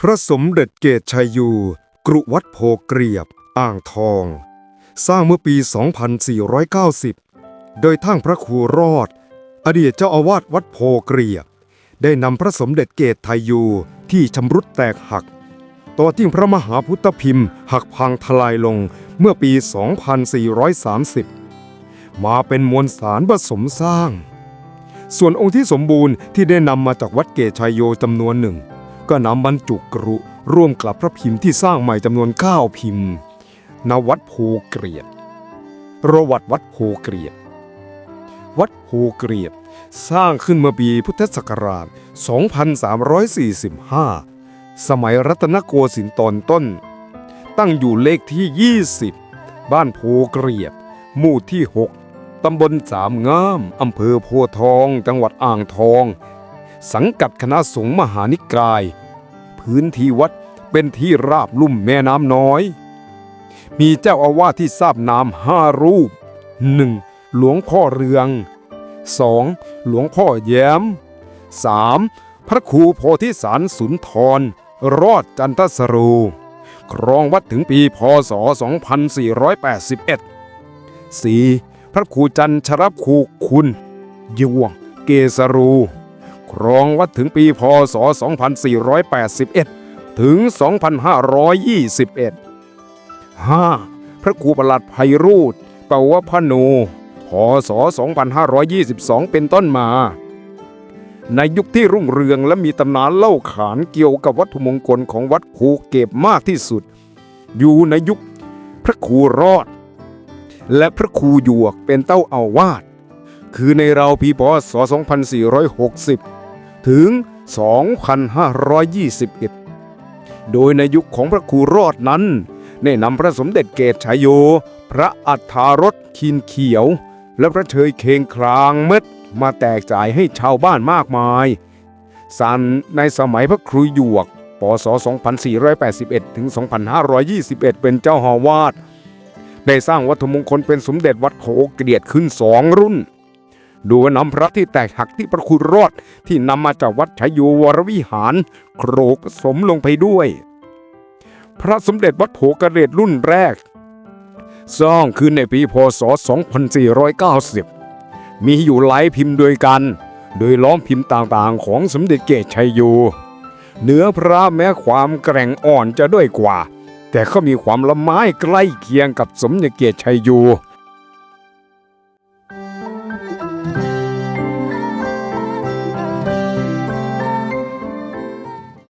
พระสมเด็จเกตชัยยู กรุวัดโพเกรียบ อ่างทอง สร้างเมื่อปี 2490 โดยทั้งพระครูรอด อดีตเจ้าอาวาสวัดโพเกรียบ ได้นำพระสมเด็จเกตไทยยูที่ชำรุดแตกหัก ต่อที่พระมหาพุทธพิมพ์หักพังทลายลงเมื่อปี 2430 มาเป็นมวลสารผสมสร้าง ส่วนองค์ที่สมบูรณ์ที่ได้นำมาจากวัดเกตชัยโยจำนวนหนึ่ง ก็นำบรรจุกรุร่วมกับพระพิมพ์ที่สร้างใหม่จำนวน9พิมพ์ณวัดโพเกรียดประวัติวัดโพเกรียด วัดโพเกรียด สร้างขึ้นเมื่อปีพุทธศักราช 2345 สมัยรัตนโกสินทร์ตอนต้น ตั้งอยู่เลขที่ 20 บ้านโพเกรียด หมู่ที่ 6ตำบลสามงาม อำเภอโพทอง จังหวัดอ่างทอง สังกัดคณะสงฆ์มหานิกาย พื้นที่วัดเป็นที่ราบลุ่มแม่น้ำน้อย มีเจ้าอาวาสที่ทราบนามห้ารูป 1. หลวงพ่อเรือง 2. หลวงพ่อแย้ม 3. พระครูโพธิสารสุนทร รอดจันทสรูครองวัดถึงปีพศ 2481 4. พระครูจันทรคูคุณยวงเกสรู ครองวัดถึงปีพศ 2481 ถึง 2521 5. พระครูประหลัดไพรูดปวพโนพศ 2522 เป็นต้นมา ในยุคที่รุ่งเรืองและมีตำนานเล่าขานเกี่ยวกับวัตถุมงคลของวัดภูเก็บมากที่สุด อยู่ในยุคพระครูรอด และพระครูหยวกเป็นเต้าอาวาสคือในราวปีพศ 2460 ถึง 2521 โดยในยุคของพระครูรอดนั้นได้นำพระสมเด็จเกตชายโย พระอัฏฐารถคินเขียว และพระเชยเคงครางเม็ดมาแตกจ่ายให้ชาวบ้านมากมายสันในสมัยพระครูหยวกปศ 2481 ถึง 2521 เป็นเจ้าหอวาด ได้สร้างวัตถุมงคลเป็นสมเด็จวัดโพเกลียดขึ้นสองรุ่น ดยนำพระที่แตกหักที่พระคุณรอดที่นำมาจากวัดชยโยวรวิหาร โครกสมลงไปด้วย พระสมเด็จวัดโพกระเดรุ่นแรก สร้างขึ้นในปีพศ 2490 มีอยู่หลายพิมพ์ด้วยกัน โดยล้อมพิมพ์ต่างๆ ของสมเด็จเกตชัยโยเนื้อพระแม้ความแกร่งอ่อนจะด้วยกว่า แต่ก็มีความละไม้ใกล้เคียงกับสมเด็จเกตชัยโย